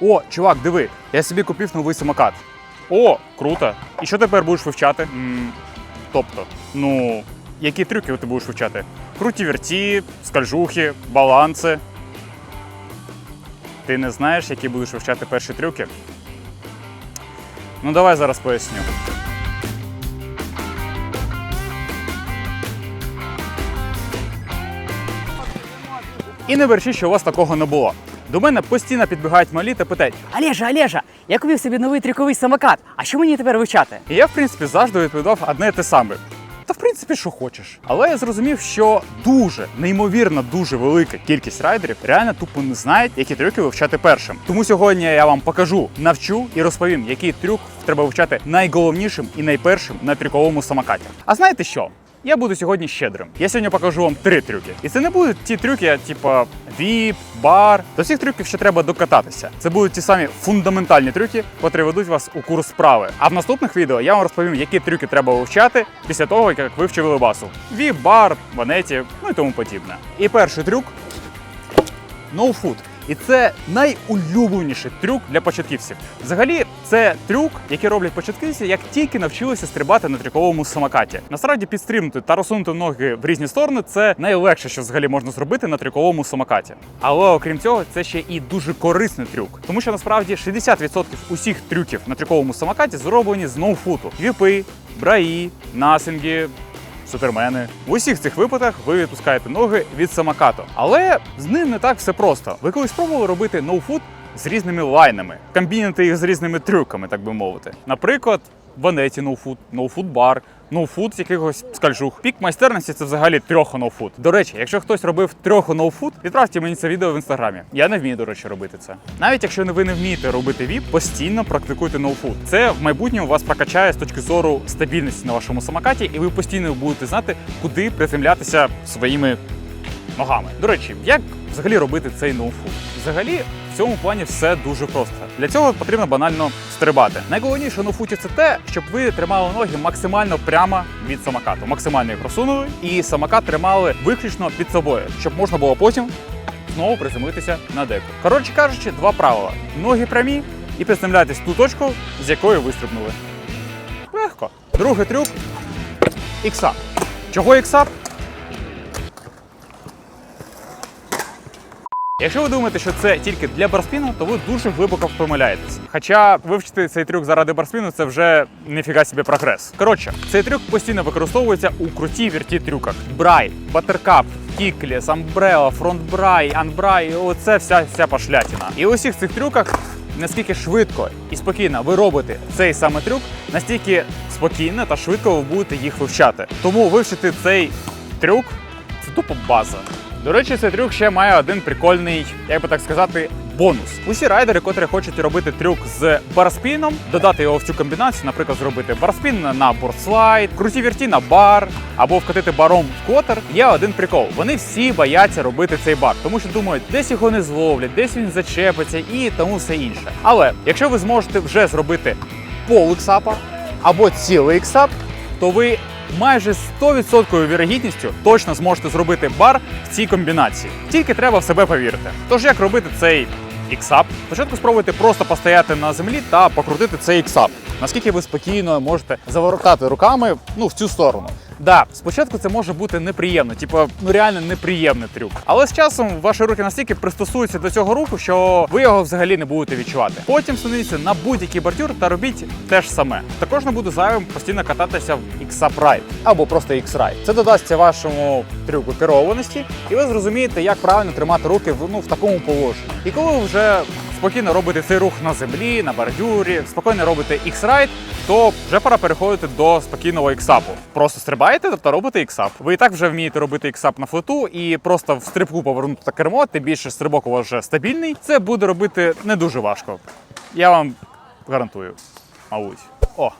О, чувак, диви, я собі купив новий самокат. О, круто. І що тепер будеш вивчати? м тобто, ну, які трюки ти будеш вивчати? Круті верті, скальжухи, баланси. Ти не знаєш, які будеш вивчати перші трюки? Ну, давай зараз поясню. І не вершіть, що у вас такого не було. До мене постійно підбігають малі та питають, Олежа, Олежа, я купив собі новий трюковий самокат. А що мені тепер вивчати? І я, в принципі, завжди відповідав одне те саме. Та в принципі, що хочеш. Але я зрозумів, що дуже, неймовірно, дуже велика кількість райдерів реально тупо не знають, які трюки вивчати першим. Тому сьогодні я вам покажу, навчу і розповім, який трюк треба вивчати найголовнішим і найпершим на трюковому самокаті. А знаєте що? Я буду сьогодні щедрим. Я сьогодні покажу вам три трюки. І це не будуть ті трюки, типу віп, бар. До цих трюків ще треба докататися. Це будуть ті самі фундаментальні трюки, котрі ведуть вас у курс справи. А в наступних відео я вам розповім, які трюки треба вивчати після того, як ви вчили басу. Віп, бар, ванеті, ну і тому подібне. І перший трюк No foot. І це найулюбленіший трюк для початківців. Взагалі, це трюк, який роблять початківці, як тільки навчилися стрибати на трюковому самокаті. Насправді підстрибнути та розсунути ноги в різні сторони це найлегше, що взагалі можна зробити на трюковому самокаті. Але окрім цього, це ще і дуже корисний трюк, тому що насправді 60% усіх трюків на трюковому самокаті зроблені з ноуфуту. Віпи, браї, насинги, супермени. В усіх цих випадках ви відпускаєте ноги від самокату. Але з ним не так все просто. Ви колись спробували робити ноуфут з різними лайнами, комбінити їх з різними трюками, так би мовити. Наприклад, ванеті ноуфут, ноуфут бар, ноуфут з якихось скальжух. Пік майстерності це взагалі трьох ноуфут. До речі, якщо хтось робив трьох ноуфут, відправте мені це відео в інстаграмі. Я не вмію, до речі, робити це. Навіть якщо ви не вмієте робити віп, постійно практикуйте ноуфут. Це в майбутньому вас прокачає з точки зору стабільності на вашому самокаті, і ви постійно будете знати, куди приземлятися своїми ногами. До речі, як взагалі робити цей ноуфут? Взагалі, в цьому плані все дуже просто. Для цього потрібно банально стрибати. Найголовніше у ноуфуті це те, щоб ви тримали ноги максимально прямо від самокату. Максимально їх просунули, і самокат тримали виключно під собою, щоб можна було потім знову приземлитися на деку. Коротше кажучи, два правила: ноги прямі і приземляйтесь ту точку, з якої ви стрибнули. Легко. Другий трюк іксап. Чого іксап? Якщо ви думаєте, що це тільки для барспіну, то ви дуже глибоко помиляєтесь. Хоча вивчити цей трюк заради барспіну це вже ніфіга собі прогрес. Коротше, цей трюк постійно використовується у крутій вірті трюках: брай, батеркап, кікліс, амбрела, фронтбрай, анбрай, оце вся вся пошлятіна. І у усіх цих трюках. Наскільки швидко і спокійно ви робите цей саме трюк, настільки спокійно та швидко ви будете їх вивчати. Тому вивчити цей трюк це тупо база. До речі, цей трюк ще має один прикольний, як би так сказати, бонус. Усі райдери, котрі хочуть робити трюк з барспіном, додати його в цю комбінацію, наприклад, зробити барспін на бордслайд, круті вірті на бар або вкатити баром в котер. Є один прикол. Вони всі бояться робити цей бар, тому що думають, десь його не зловлять, десь він зачепиться і тому все інше. Але якщо ви зможете вже зробити пол іксапа або цілий іксап, то ви майже з 100% вірогідністю точно зможете зробити бар в цій комбінації. Тільки треба в себе повірити. Тож як робити цей іксап? Спочатку спробуйте просто постояти на землі та покрутити цей іксап. Наскільки ви спокійно можете заворотати руками ну, в цю сторону. Да, спочатку це може бути неприємно, типу, ну реально неприємний трюк. Але з часом ваші руки настільки пристосуються до цього руху, що ви його взагалі не будете відчувати. Потім становіться на будь-який бордюр та робіть те ж саме. Також не буде зайвим постійно кататися в X-Up або просто X-Ride. Це додасться вашому трюку керованості, і ви зрозумієте, як правильно тримати руки в, ну, в такому положенні. І коли ви вже спокійно робите цей рух на землі, на бордюрі, спокійно робите X-Ride, то вже пора переходити до спокійного іксапу. Просто стрибаєте, тобто робите іксап. Ви і так вже вмієте робити іксап на флоту, і просто в стрибку повернути кермо, тим більше стрибок у вас вже стабільний. Це буде робити не дуже важко. Я вам гарантую. Мабуть. О,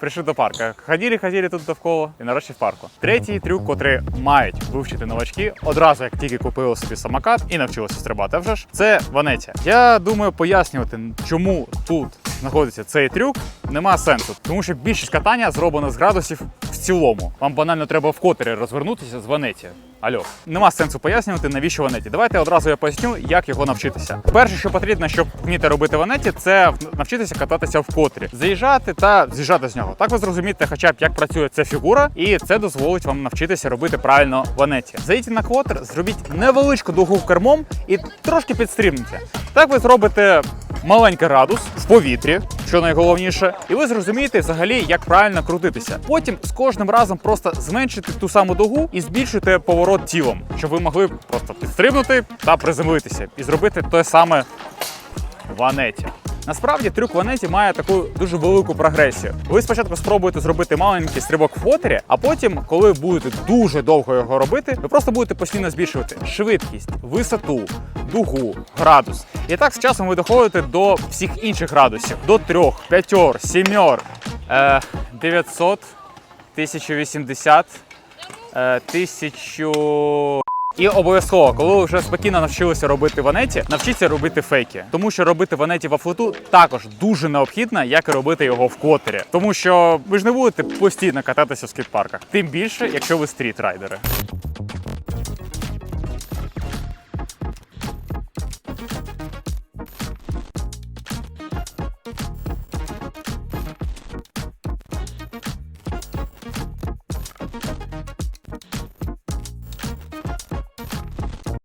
Прийшли до парка. Ходили, ходили тут довкола і нарешті в парку. Третій трюк, котрий мають вивчити новачки одразу, як тільки купили собі самокат і навчилися стрибати. Вже ж це ванетя. Я думаю, пояснювати, чому тут знаходиться цей трюк, нема сенсу, тому що більшість катання зроблено з градусів в цілому. Вам банально треба вкотре розвернутися з ванеті. Альо, нема сенсу пояснювати, навіщо ванеті. Давайте одразу я поясню, як його навчитися. Перше, що потрібно, щоб вміти робити ванеті, це навчитися кататися в котрі, заїжджати та з'їжджати з нього. Так ви зрозумієте, хоча б як працює ця фігура, і це дозволить вам навчитися робити правильно ванеті. Заїдьте на квотер, зробіть невеличку дугу в кермом і трошки підстрибніть. Так ви зробите маленький радус в повітрі, що найголовніше, і ви зрозумієте взагалі, як правильно крутитися. Потім з кожним разом просто зменшити ту саму дугу і збільшуйте поворот тілом, щоб ви могли просто підстрибнути та приземлитися і зробити те саме в ванеті. Насправді трюк в має таку дуже велику прогресію. Ви спочатку спробуєте зробити маленький стрибок в фотері, а потім, коли будете дуже довго його робити, ви просто будете постійно збільшувати швидкість, висоту, дугу, градус. І так з часом ви доходите до всіх інших градусів: до трьох, п'ятьор, сімьор, е, 900, 1080, е, 1000... І обов'язково, коли ви вже спокійно навчилися робити ванеті, навчіться робити фейки. Тому що робити ванеті в флоту також дуже необхідно, як і робити його в котері. Тому що ви ж не будете постійно кататися в скейт-парках. Тим більше, якщо ви стріт-райдери.